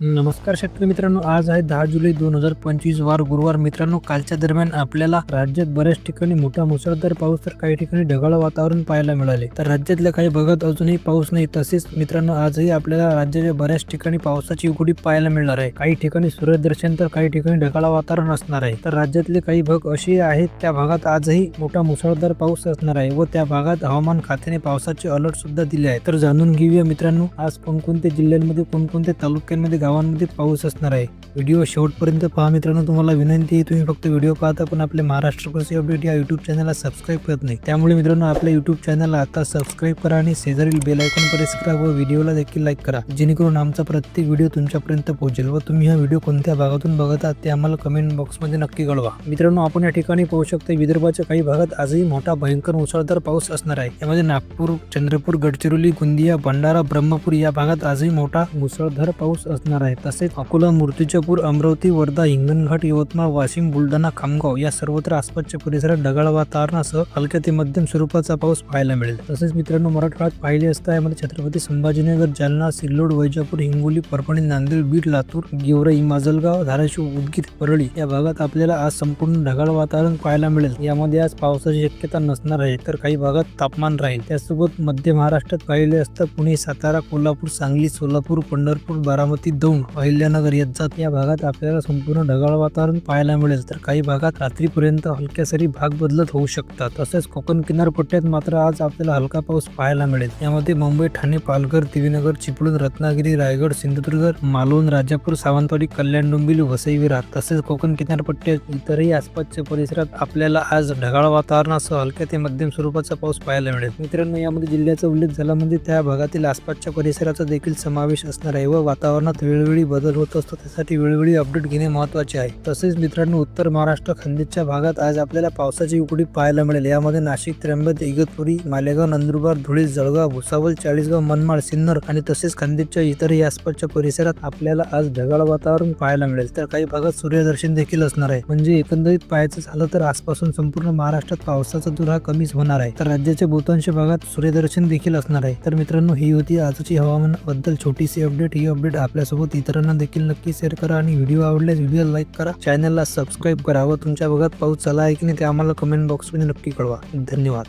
नमस्कार शेतकरी मित्रांनो आज आहे दहा जुलै दोन हजार पंचवीस वार गुरुवार. मित्रांनो कालच्या दरम्यान आपल्याला राज्यात बऱ्याच ठिकाणी मोठा मुसळधार पाऊस तर काही ठिकाणी ढगाळ वातावरण पाहायला मिळाले. तर राज्यातल्या काही भागात अजूनही पाऊस नाही तसेच मित्रांनो आजही आपल्याला राज्याच्या बऱ्याच ठिकाणी पावसाची उघडी पाहायला मिळणार आहे. काही ठिकाणी सूर्यदर्शन तर काही ठिकाणी ढगाळ वातावरण असणार आहे. तर राज्यातले काही भाग असे आहेत त्या भागात आजही मोठा मुसळधार पाऊस असणार आहे व त्या भागात हवामान खात्याने पावसाचे अलर्ट सुद्धा दिले आहे तर जाणून घेऊया मित्रांनो आज कोणकोणत्या जिल्ह्यांमध्ये कोणकोणत्या तालुक्यांमध्ये गावांमध्ये पाऊस असणार आहे. व्हिडिओ शेवटपर्यंत पहा मित्रांनो तुम्हाला विनंती आहे तुम्ही फक्त व्हिडिओ पाहता पण आपले महाराष्ट्र कृषी अपडेट या युट्यूब चॅनलला सबस्क्राईब करत नाही. त्यामुळे मित्रांनो आपल्या युट्यूब चॅनलला आता सबस्क्राईब करा आणि शेजारील बेल आयकॉन प्रेस करा व व्हिडिओला देखील लाईक करा. जेणेकरून आमचा प्रत्येक व्हिडिओ तुमच्यापर्यंत पोहोचेल व तुम्ही हा व्हिडिओ कोणत्या भागातून बघत आहात ते आम्हाला कमेंट बॉक्समध्ये नक्की कळवा. मित्रांनो आपण या ठिकाणी पाहू शकतो विदर्भाच्या काही भागात आजही मोठा भयंकर मुसळधार पाऊस असणार आहे. यामध्ये नागपूर चंद्रपूर गडचिरोली गोंदिया भंडारा ब्रह्मपूर या भागात आजही मोठा मुसळधार पाऊस असणार आहे. तसेच अकोला मूर्तीच्या मूर्तिजापूर अमरावती वर्धा हिंगणघाट यवतमाळ वाशिम बुलढाणा खामगाव या सर्वत्र आसपासच्या परिसरात ढगाळ वातावरणासह हलक्या ते मध्यम स्वरूपाचा पाऊस पाहायला मिळेल. तसेच मित्रांनो मराठवाड्यात पाहिले असता यामध्ये छत्रपती संभाजीनगर जालना सिल्लोड वैजापूर हिंगोली परभणी नांदेड बीड लातूर गेवराई माजलगाव धाराशिव उदगीर परळी या भागात आपल्याला आज संपूर्ण ढगाळ वातावरण पाहायला मिळेल. यामध्ये आज पावसाची शक्यता नसणार आहे तर काही भागात तापमान राहील. त्यासोबत मध्य महाराष्ट्रात पाहिले असता पुणे सातारा कोल्हापूर सांगली सोलापूर पंढरपूर बारामती दौंड अहिल्यानगर यांच्यात या भागात आपल्याला संपूर्ण ढगाळ वातावरण पाहायला मिळेल तर काही भागात रात्रीपर्यंत हलक्या सरी भाग बदलत होऊ शकतात. तसेच कोकण किनारपट्ट्यात मात्र आज आपल्याला हलका पाऊस पाहायला मिळेल. यामध्ये मुंबई ठाणे पालघर दिवीनगर चिपळूण रत्नागिरी रायगड सिंधुदुर्ग मालवण राजापूर सावंतवाडी कल्याण डोंबिवली वसई विरार तसेच कोकण किनारपट्ट्यात इतरही आसपासच्या परिसरात आपल्याला आज ढगाळ वातावरणासह हलक्या ते मध्यम स्वरूपाचा पाऊस पाहायला मिळेल. मित्रांनो यामध्ये जिल्ह्याचा उल्लेख झाला म्हणजे त्या भागातील आसपासच्या परिसराचा देखील समावेश असणार आहे व वातावरणात वेळोवेळी बदल होत असतो. त्यासाठी वेळोवेळी अपडेट घेणे महत्त्वाचे आहे. तसेच मित्रांनो उत्तर महाराष्ट्र खानदेशच्या भागात आज आपल्याला पावसाची उकडी पाहायला मिळेल. यामध्ये नाशिक त्र्यंबक इगतपुरी मालेगाव नंदुरबार धुळे जळगाव भुसावळ चाळीसगाव मनमाड सिन्नर आणि तसेच खानदेशच्या इतरही आसपासच्या परिसरात आपल्याला आज ढगाळ वातावरण पाहायला मिळेल. तर काही भागात सूर्यदर्शन देखील असणार आहे. म्हणजे एकंदरीत पाहायचं झालं तर आजपासून संपूर्ण महाराष्ट्रात पावसाचा दूर हा कमीच होणार आहे. तर राज्याच्या बहुतांश भागात सूर्यदर्शन देखील असणार आहे. तर मित्रांनो ही होती आजची हवामानाबद्दल छोटीशी अपडेट ही अपडेट आपल्यासोबत इतरांना देखील नक्की शेअर करा आणि व्हिडिओ आवडल्यास व्हिडिओ लाईक करा. चॅनलला सबस्क्राईब करा व तुमच्या भागात पाऊस झाला आहे की नाही ते आम्हाला कमेंट बॉक्समध्ये नक्की कळवा. धन्यवाद.